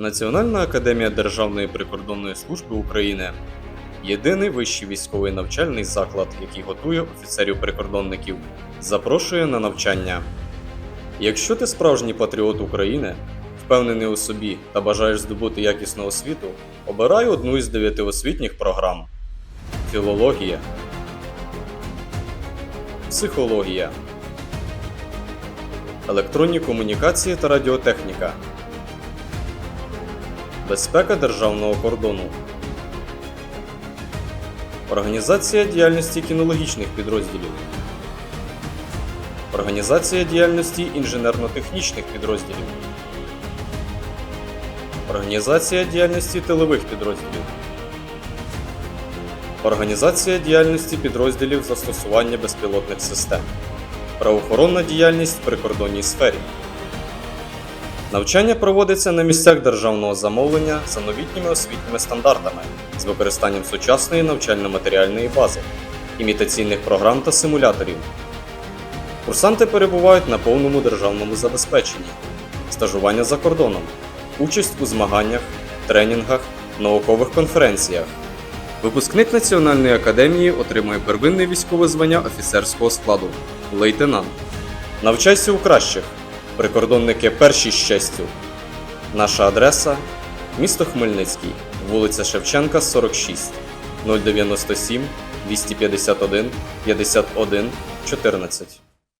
Національна академія Державної прикордонної служби України. Єдиний вищий військовий навчальний заклад, який готує офіцерів-прикордонників, запрошує на навчання. Якщо ти справжній патріот України, впевнений у собі та бажаєш здобути якісну освіту, обирай одну із дев'яти освітніх програм: філологія, психологія, електронні комунікації та радіотехніка. Безпека державного кордону. Організація діяльності кінологічних підрозділів. Організація діяльності інженерно-технічних підрозділів. Організація діяльності тилових підрозділів. Організація діяльності підрозділів застосування безпілотних систем. Правоохоронна діяльність в прикордонній сфері. Навчання проводиться на місцях державного замовлення за новітніми освітніми стандартами з використанням сучасної навчально-матеріальної бази, імітаційних програм та симуляторів. Курсанти перебувають на повному державному забезпеченні, стажування за кордоном, участь у змаганнях, тренінгах, наукових конференціях. Випускник Національної академії отримує первинне військове звання офіцерського складу лейтенант. Навчайся у кращих. Прикордонники перші з честю. Наша адреса місто Хмельницький, вулиця Шевченка, 46 097 251 51 14.